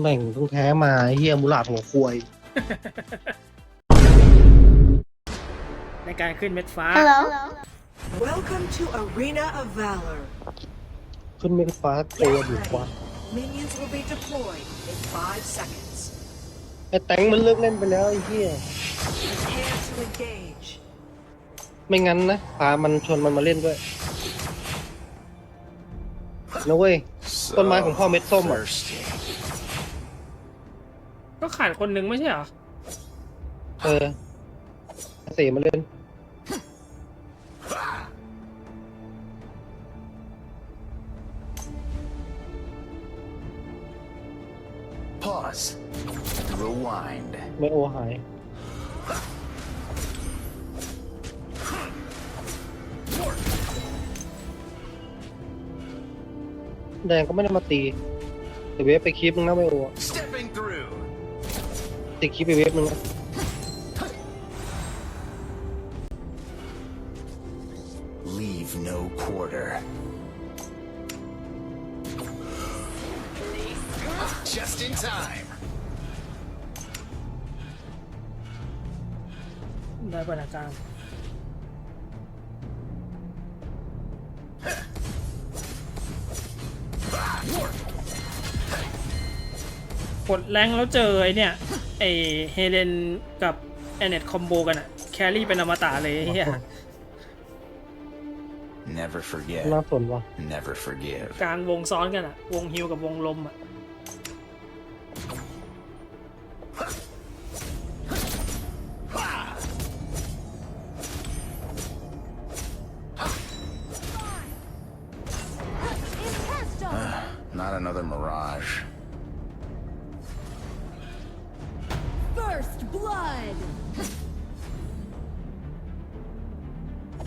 แม่งต้องแท้มาไอ้เฮียมูหลาดหัวควยในการขึ้นเม็ดฟ้า Hello. Welcome to Arena of Valor. ขึ้นเมฆฟ้าตัวอยู่กว่า Minions will be deployed in five seconds. ไอ้แตงมันเลิกเล่นไปแล้วไอ้เฮีย Prepare to engage. ไม่งั้นนะพามันชวนมันมาเล่นด้วยนะเว้ยต้นไม้ของพ่อเม็ดส้มอะ thirsty. ก็ขาดคนหนึงไม่ใช่เหรอ เออเสียมาเล่น Pause. Rewind. ไม่โอหาย แดงก็ไม่ได้มาตี แต่เวฟไปคลิปนึงนะไม่โอ Stepping through. ติดคลิปไปเวฟนึงนะ Leave no quarter. Just in time. ได้บรรณาการกดแรงแล้วเจอไอเนี่ย ไอเฮเลนกับแอนเนตคอมโบกันอะแครี่เป็นอมตะเลยไอ้เฮีย Never forget. น่าสนว่ะ Never forgive. กลางวงซ้อนกันอะวงฮิวกับวงลมอะ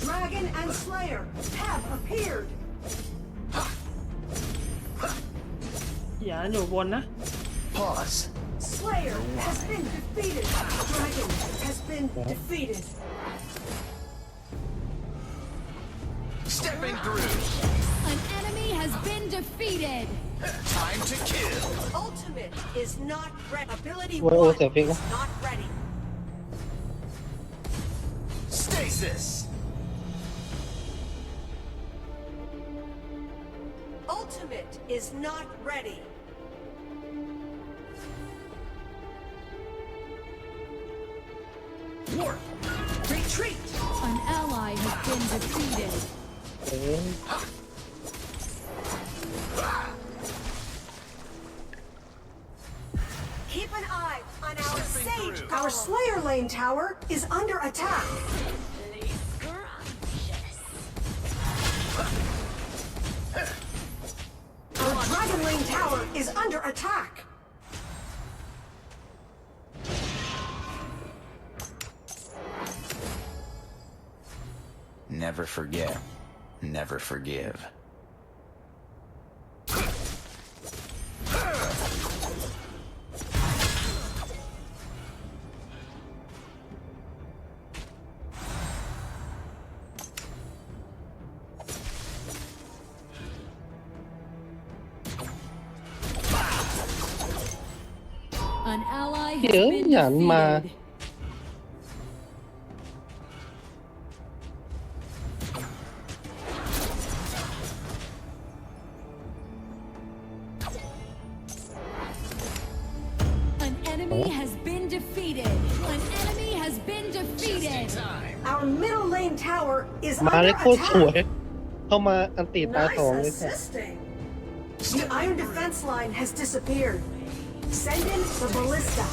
Dragon and Slayer have appeared. Yeah, no one. Pause. Slayer has been defeated. Dragon has been yeah. defeated. Stepping through. An enemy has been defeated. Time to kill. Ultimate is not ready. Ability one is not ready. Stasis. is not ready. Warp! Retreat! An ally has been defeated. Keep an eye on our sage. Our Slayer Lane tower is under attack. Tower is under attack. Never forget. Never forgive. An ally has Hiểu been nhận mà. defeated. An enemy has been defeated. An enemy has been defeated. Time. Our middle lane tower is มา under เลยโคตรสวย attack. เข้ามาอันตีตายสองเลย Nice ค่ะ assisting. The iron defense line has disappeared. Send in the ballista.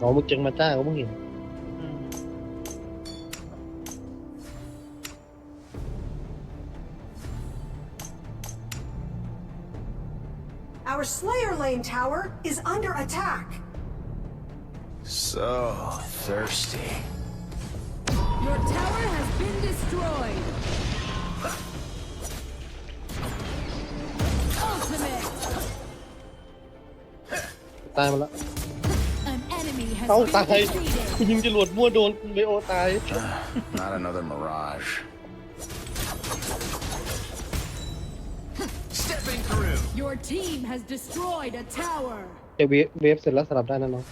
Ngồi một chân mà ta cũng. Our Slayer Lane tower is under attack. So thirsty. Your tower has been destroyed. Ultimate. ตายมาแล้ว An enemy has Oh, been bye. defeated. กูยิงจรวดมั่วโดนเบโอตาย Not another mirage. Stepping through. Your team has destroyed a tower. เดี๋ยวเวฟเวฟเสร็จแล้วสลับได้นะน้อง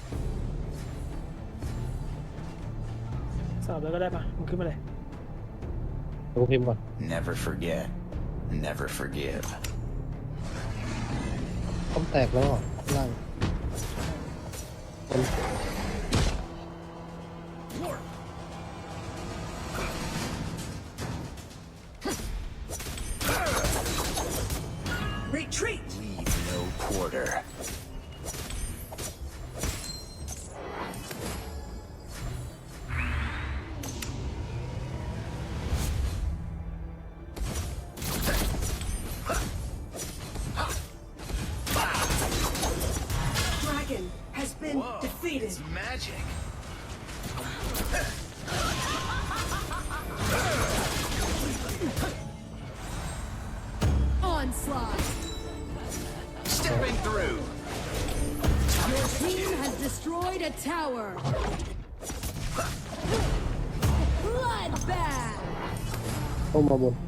สอบแล้วก็ได้ปะมันขึ้นมาเลยเดี๋ยวกูพิมพ์ก่อน Never forget. Never forgive. ต้อมแตกแล้วอะข้างล่างมัน Dragon has been Whoa, defeated. It's magic. Onslaught. Stepping through. Your team has destroyed a tower. Bloodbath. Oh my god.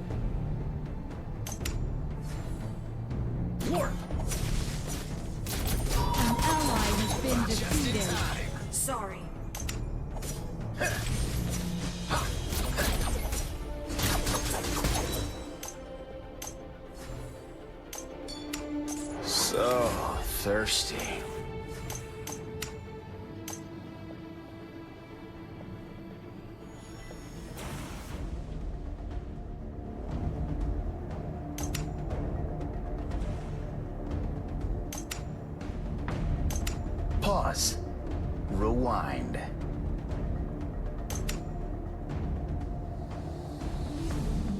Rewind.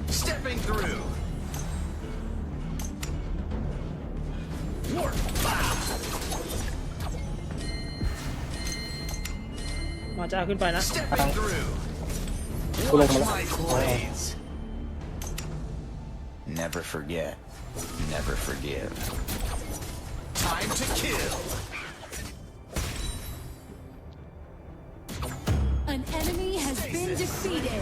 Stepping through. Warp. มาจ้าขึ้นไปนะ Stepping through. กูลง Watch มาแล้ว my blades. Never forget. Never forgive. Time to kill. defeated.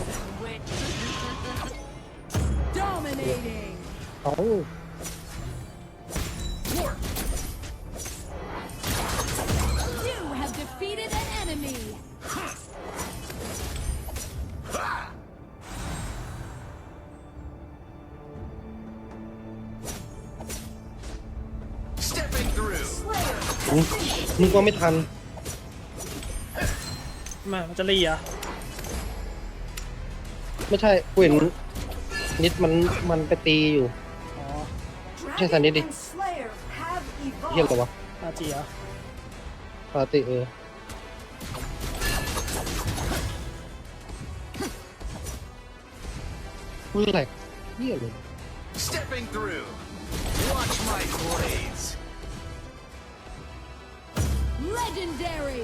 Dominating. เอ้า Warp. You have defeated an enemy. Stepping through. มึงมึงก็ไม่ทัน มามันจะรีเหรอ่ะ ไม่ใช่กูเห็นนิดมันมันไปตีอยู่ อ๋อ Yes, I Dragon need it. and Slayer have เฮียอะไร evolved. วะอาจีเหรอปาติเออกูแหลกเฮียเลย Stepping through. Watch my blades. Legendary.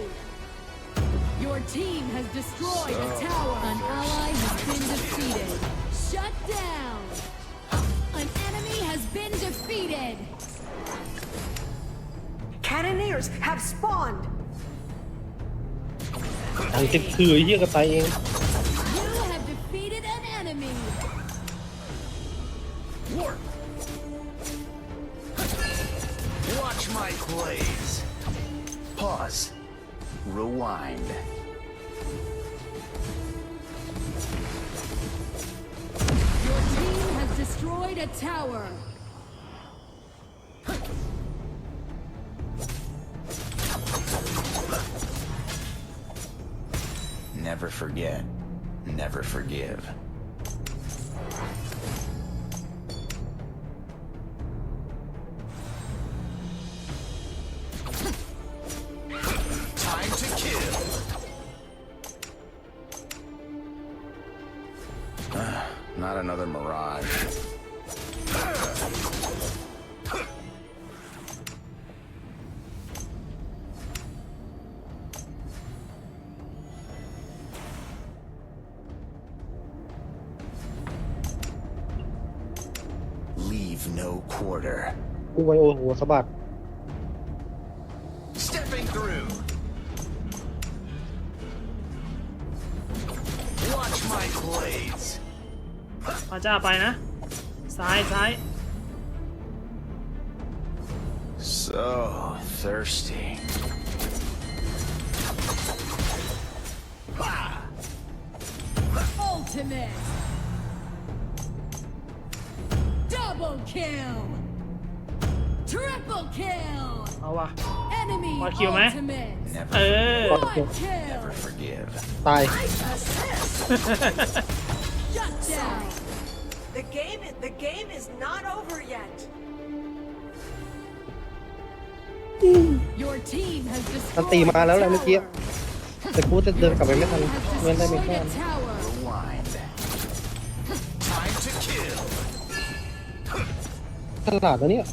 Your team has destroyed a tower. An ally has been defeated. Shut down. An enemy has been defeated. Cannoneers have spawned. ทางติดคือไอ้เฮียกระตายเอง You have defeated an enemy. Warp. Watch my blades. Pause. Rewind. Destroyed a tower. Never forget. Never forgive. quarter. กูไวโอหัวสะบัด Stepping through. my blades. มาจ้าไปนะ ซ้ายซ้าย So thirsty. Ultimate. Double kill. Triple kill. เอาวะ Enemy What kill, man? ultimate. เอ Never, อ Quad kill. never forgive. ตาย Shut down. The game, the game is not over yet. Your team has มัน destroyed ตีมาแล้วแหละ a เมื่อกี้ tower. แต่กูจะเดินกลับไปไม่ทัน Has เดินได้ไม่ destroyed ทัน a tower. Rewind. Time to kill. ฉลาดนะเนี่ย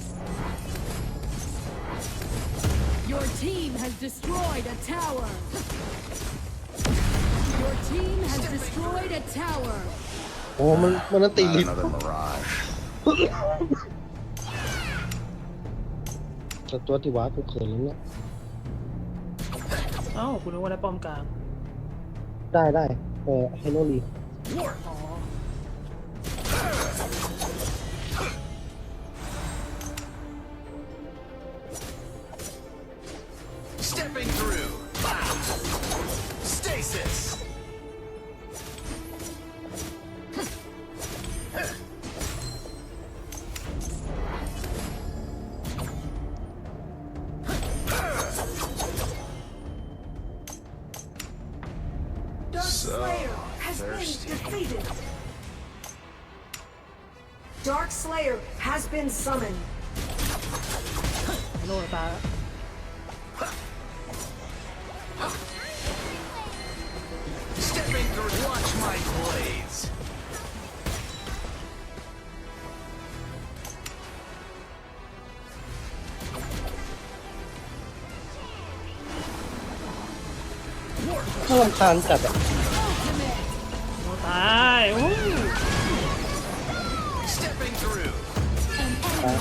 team has destroyed a tower. Your team has destroyed a tower. โอ้มันมันนั่นตี Not ลิฟต์ another mirage. แต่ตัวติวากูเขินแล้วเนี่ย เอ้าคุณนึกว่าได้ป้อมกลาง ได้ได้เออไฮโนลี อ๋ so has thirsty. been defeated. Dark Slayer has been summoned. Know about it. Stepping through, watch my blade. น่ารำคาญจัดอ่ะ Ultimate. โลตายโอ้ Stepping through. An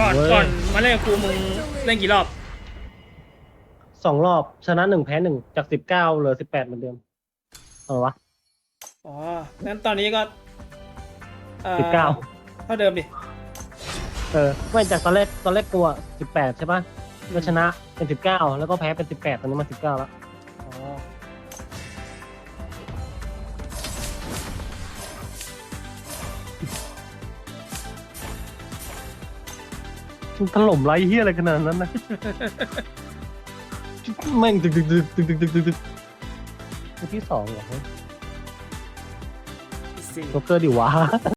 enemy has been defeated. Double kill. Your team has destroyed a tower. An enemy has been defeated. Ace. ก่อนก่อนมาเล่นกับกูมึงเล่นกี่รอบ สองรอบชนะหนึ่งแพ้หนึ่งจากสิบเก้าเหลือสิบแปดเหมือนเดิมเออวะอ๋อ งั้นตอนนี้ก็อ่อสิบเก้าเท่าเดิมดิ เออไม่จากตอนแรกตอนแรกกลัวสิบแปดใช่ปะก็ชนะเป็นสิบเก้าแล้วก็แพ้เป็นสิบแปดตอนนี้มาสิบเก้าแล้ว ถล่มไรเฮียอะไรขนาดนั้นนะ แม่งดึกดึกดึกดึกดึกดึกดึกดึกตัวที่สองเหรอสี่โจ๊กเกอร์ดิวะ